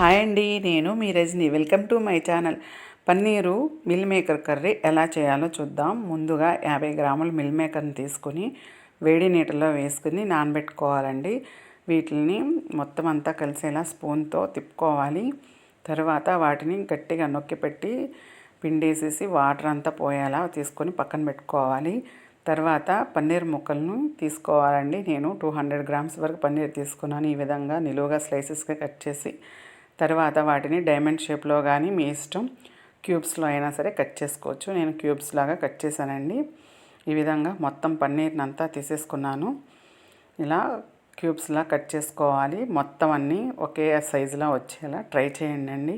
Hi అండి నేను మీ Rajani. Welcome to my channel. Paneer meal maker curry ఎలా చేయాలో చూద్దాం. ముందుగా యాభై గ్రాములు మిల్ మేకర్ని తీసుకొని వేడి నీటిలో వేసుకుని నానబెట్టుకోవాలండి. వీటిని మొత్తం అంతా కలిసేలా స్పూన్తో తిప్పుకోవాలి. తర్వాత వాటిని గట్టిగా నొక్కి పెట్టి పిండేసేసి వాటర్ అంతా పోయేలా తీసుకొని పక్కన పెట్టుకోవాలి. తర్వాత పన్నీర్ ముక్కలను తీసుకోవాలండి. నేను టూ హండ్రెడ్ గ్రామ్స్ వరకు పన్నీర్ తీసుకున్నాను. ఈ విధంగా నిలువుగా స్లైసెస్గా కట్ చేసి తర్వాత వాటిని డైమండ్ షేప్లో కానీ మీ ఇష్టం క్యూబ్స్లో అయినా సరే కట్ చేసుకోవచ్చు. నేను క్యూబ్స్ లాగా కట్ చేశానండి. ఈ విధంగా మొత్తం పన్నీర్ని అంతా తీసేసుకున్నాను. ఇలా క్యూబ్స్లా కట్ చేసుకోవాలి. మొత్తం అన్నీ ఒకే సైజులో వచ్చేలా ట్రై చేయండి అండి.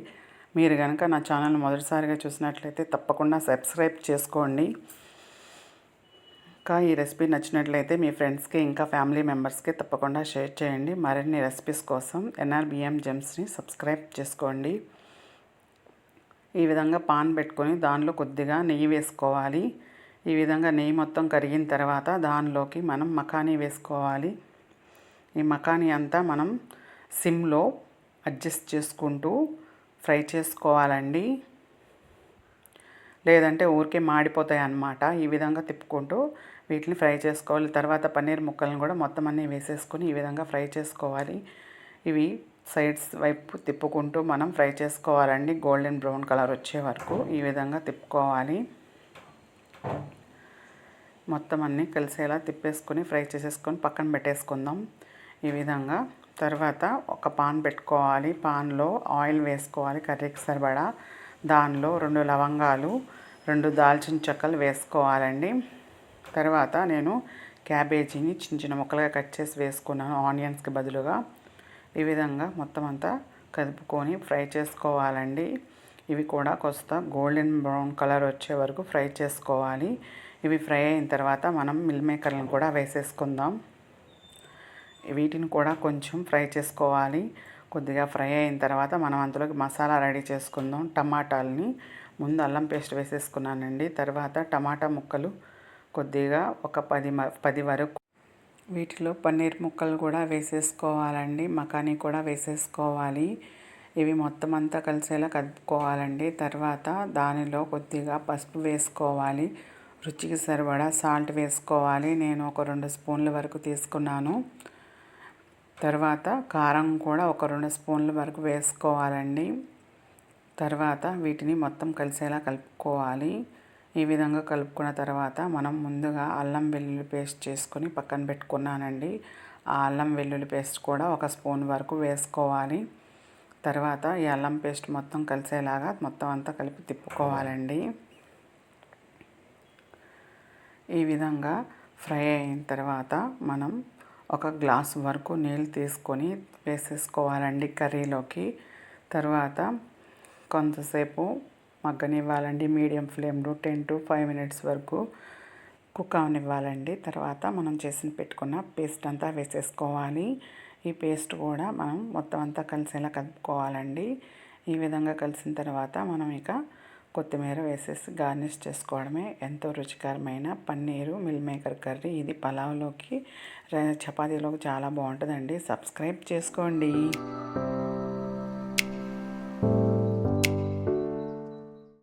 మీరు కనుక నా ఛానల్ మొదటిసారిగా చూసినట్లయితే తప్పకుండా సబ్స్క్రైబ్ చేసుకోండి. ఇంకా ఈ రెసిపీ నచ్చినట్లయితే మీ ఫ్రెండ్స్కి ఇంకా ఫ్యామిలీ మెంబర్స్కి తప్పకుండా షేర్ చేయండి. మరిన్ని రెసిపీస్ కోసం ఎన్ఆర్బిఎం జెమ్స్ని సబ్స్క్రైబ్ చేసుకోండి. ఈ విధంగా పాన్ పెట్టుకొని దానిలో కొద్దిగా నెయ్యి వేసుకోవాలి. ఈ విధంగా నెయ్యి మొత్తం కరిగిన తర్వాత దానిలోకి మనం మకానీ వేసుకోవాలి. ఈ మకానీ అంతా మనం సిమ్లో అడ్జస్ట్ చేసుకుంటూ ఫ్రై చేసుకోవాలండి. లేదంటే ఊరికే మాడిపోతాయి అన్నమాట ఈ విధంగా తిప్పుకుంటూ వీటిని ఫ్రై చేసుకోవాలి. తర్వాత పన్నీర్ ముక్కలను కూడా మొత్తం అన్నీ వేసేసుకొని ఈ విధంగా ఫ్రై చేసుకోవాలి. ఇవి సైడ్స్ వైపు తిప్పుకుంటూ మనం ఫ్రై చేసుకోవాలండి. గోల్డెన్ బ్రౌన్ కలర్ వచ్చే వరకు ఈ విధంగా తిప్పుకోవాలి. మొత్తం అన్నీ కలిసేలా తిప్పేసుకొని ఫ్రై చేసేసుకొని పక్కన పెట్టేసుకుందాం. ఈ విధంగా తర్వాత ఒక పాన్ పెట్టుకోవాలి. పాన్లో ఆయిల్ వేసుకోవాలి కర్రీకి సరిపడా. దానిలో రెండు లవంగాలు రెండు దాల్చిన చెక్కలు వేసుకోవాలండి. తర్వాత నేను క్యాబేజీని చిన్న చిన్న ముక్కలుగా కట్ చేసి వేసుకున్నాను ఆనియన్స్కి బదులుగా ఈ విధంగా మొత్తం అంతా కదుపుకొని ఫ్రై చేసుకోవాలండి. ఇవి కూడా కొస్త గోల్డెన్ బ్రౌన్ కలర్ వచ్చే వరకు ఫ్రై చేసుకోవాలి. ఇవి ఫ్రై అయిన తర్వాత మనం మిల్ మేకర్లను కూడా వేసేసుకుందాం. వీటిని కూడా కొంచెం ఫ్రై చేసుకోవాలి. కొద్దిగా ఫ్రై అయిన తర్వాత మనం అందులోకి మసాలా రెడీ చేసుకుందాం. టమాటాలని ముందు అల్లం పేస్ట్ వేసేసుకున్నానండి. తర్వాత టమాటా ముక్కలు కొద్దిగా ఒక పది పది వరకు. వీటిలో పన్నీర్ ముక్కలు కూడా వేసేసుకోవాలండి. మకానీ కూడా వేసేసుకోవాలి. ఇవి మొత్తం అంతా కలిసేలా కలుపుకోవాలండి. తర్వాత దానిలో కొద్దిగా పసుపు వేసుకోవాలి. రుచికి సరిపడా సాల్ట్ వేసుకోవాలి. నేను ఒక రెండు స్పూన్ల వరకు తీసుకున్నాను. తర్వాత కారం కూడా ఒక రెండు స్పూన్ల వరకు వేసుకోవాలండి. తర్వాత వీటిని మొత్తం కలిసేలా కలుపుకోవాలి. ఈ విధంగా కలుపుకున్న తర్వాత మనం ముందుగా అల్లం వెల్లుల్లి పేస్ట్ చేసుకొని పక్కన పెట్టుకున్నానండి. ఆ అల్లం వెల్లుల్లి పేస్ట్ కూడా ఒక స్పూన్ వరకు వేసుకోవాలి. తర్వాత ఈ అల్లం పేస్ట్ మొత్తం కలిసేలాగా మొత్తం అంతా కలిపి తిప్పుకోవాలండి. ఈ విధంగా ఫ్రై అయిన తర్వాత మనం ఒక గ్లాస్ వరకు నీళ్ళు తీసుకొని వేసేసుకోవాలండి కర్రీలోకి. తర్వాత కొంతసేపు మగ్గనివ్వాలండి. మీడియం ఫ్లేమ్లో టెన్ టు ఫైవ్ మినిట్స్ వరకు కుక్ అవనివ్వాలండి. తర్వాత మనం చేసిన పెట్టుకున్న పేస్ట్ అంతా వేసేసుకోవాలి. ఈ పేస్ట్ కూడా మనం మొత్తం అంతా కలిసేలా కలుపుకోవాలండి. ఈ విధంగా కలిసిన తర్వాత మనం ఇక కొత్తిమీర వేసేసి గార్నిష్ చేసుకోవడమే ఎంతో రుచికరమైన పన్నీరు మిల్ మేకర్ కర్రీ. ఇది పలావ్లోకి చపాతీలోకి చాలా బాగుంటుందండి. సబ్స్క్రైబ్ చేసుకోండి.